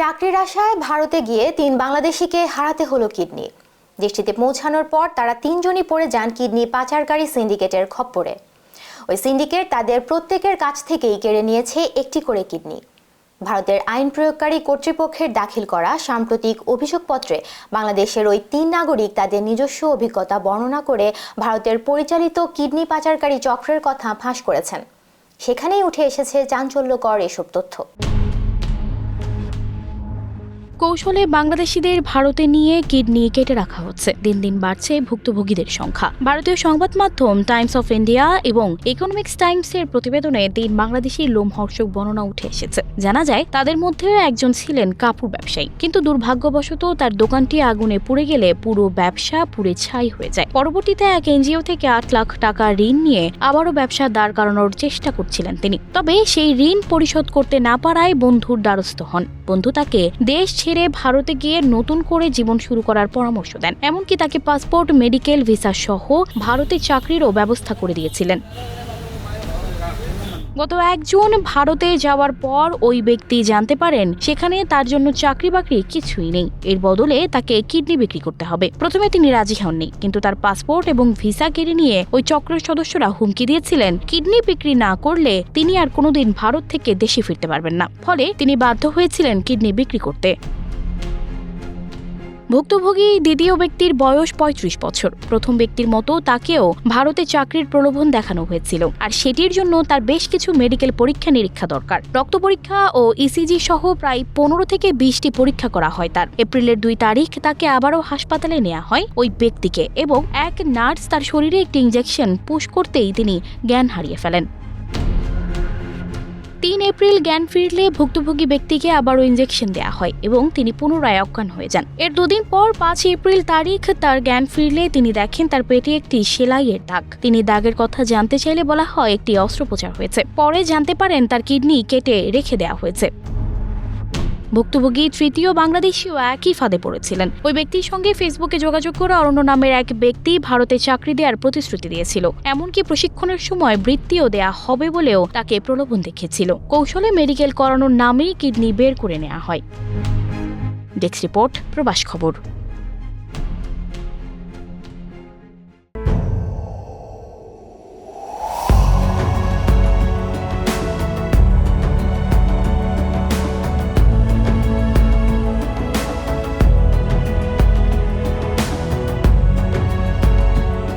চাকরির আশায় ভারতে গিয়ে তিন বাংলাদেশিকে হারাতে হলো কিডনি। দেশটিতে পৌঁছানোর পর তারা তিনজনই পড়ে যান কিডনি পাচারকারী সিন্ডিকেটের খপ্পরে। ওই সিন্ডিকেট তাদের প্রত্যেকের কাছ থেকেই কেড়ে নিয়েছে একটি করে কিডনি। ভারতের আইন প্রয়োগকারী কর্তৃপক্ষের দাখিল করা সাম্প্রতিক অভিযোগপত্রে বাংলাদেশের ওই তিন নাগরিক তাদের নিজস্ব অভিজ্ঞতা বর্ণনা করে ভারতের পরিচালিত কিডনি পাচারকারী চক্রের কথা ফাঁস করেছেন। সেখানেই উঠে এসেছে চাঞ্চল্যকর এসব তথ্য। কৌশলে বাংলাদেশিদের ভারতে নিয়ে কিডনি কেটে রাখা হচ্ছে। দিন দিন বাড়ছে ভুক্তভোগীদের সংখ্যা। ভারতীয় সংবাদ মাধ্যম টাইমস অফ ইন্ডিয়া এবং ইকোনমিক্স টাইমসের প্রতিবেদনে তিন বাংলাদেশি লোমহর্ষক বর্ণনা উঠে এসেছে। জানা যায়, তাদের মধ্যেও একজন ছিলেন কাপড় ব্যবসায়ী। কিন্তু দুর্ভাগ্যবশত তার দোকানটি আগুনে পুড়ে গেলে পুরো ব্যবসা পুড়ে ছাই হয়ে যায়। পরবর্তীতে এক এনজিও থেকে আট লাখ টাকা ঋণ নিয়ে আবারও ব্যবসা দাঁড় করানোর চেষ্টা করছিলেন তিনি। তবে সেই ঋণ পরিশোধ করতে না পারায় বন্ধুর দ্বারস্থ হন। বন্ধু তাকে দেশ ছেড়ে ভারতে গিয়ে নতুন করে জীবন শুরু করার পরামর্শ দেন। এমনকি তাকে পাসপোর্ট, মেডিকেল, ভিসা সহ ভারতে চাকরিরও ব্যবস্থা করে দিয়েছিলেন। গত এক জুন ভারতে যাওয়ার পর ওই ব্যক্তি জানতে পারেন, সেখানে তার জন্য চাকরি বাকরি কিছুই নেই। এর বদলে তাকে কিডনি বিক্রি করতে হবে। প্রথমে তিনি রাজি হননি, কিন্তু তার পাসপোর্ট এবং ভিসা কেড়ে নিয়ে ওই চক্রের সদস্যরা হুমকি দিয়েছিলেন। কিডনি বিক্রি না করলে তিনি আর কোনোদিন ভারত থেকে দেশে ফিরতে পারবেন না। ফলে তিনি বাধ্য হয়েছিলেন কিডনি বিক্রি করতে। ভুক্তভোগী দ্বিতীয় ব্যক্তির বয়স পঁয়ত্রিশ বছর। প্রথম ব্যক্তির মতো তাকেও ভারতে চাকরির প্রলোভন দেখানো হয়েছিল। আর সেটির জন্য তার বেশ কিছু মেডিকেল পরীক্ষা নিরীক্ষা দরকার। রক্ত পরীক্ষা ও ইসিজি সহ প্রায় পনেরো থেকে বিশটি পরীক্ষা করা হয় তার। এপ্রিলের দুই তারিখ তাকে আবারও হাসপাতালে নেওয়া হয় ওই ব্যক্তিকে এবং এক নার্স তার শরীরে একটি ইঞ্জেকশন পুশ করতেই তিনি জ্ঞান হারিয়ে ফেলেন। তিন এপ্রিল জ্ঞান ফিরলে ভুক্তভোগী ব্যক্তিকে আবারও ইঞ্জেকশন দেওয়া হয় এবং তিনি পুনরায় অজ্ঞান হয়ে যান। এর দুদিন পর পাঁচ এপ্রিল তারিখ তার জ্ঞান ফিরলে তিনি দেখেন তার পেটে একটি সেলাইয়ের দাগ। তিনি দাগের কথা জানতে চাইলে বলা হয় একটি অস্ত্রোপচার হয়েছে। পরে জানতে পারেন তার কিডনি কেটে রেখে দেওয়া হয়েছে। ভুক্তভোগী তৃতীয় বাংলাদেশিও একই ফাঁদে পড়েছিলেন। ওই ব্যক্তির সঙ্গে ফেসবুকে যোগাযোগ করে অরণ্য নামের এক ব্যক্তি ভারতে চাকরি দেওয়ার প্রতিশ্রুতি দিয়েছিল। এমনকি প্রশিক্ষণের সময় বৃত্তিও দেয়া হবে বলেও তাকে প্রলোভন দেখেছিল। কৌশলে মেডিকেল করানোর নামেই কিডনি বের করে নেওয়া হয়। ডেস্ক রিপোর্ট, প্রবাস খবর।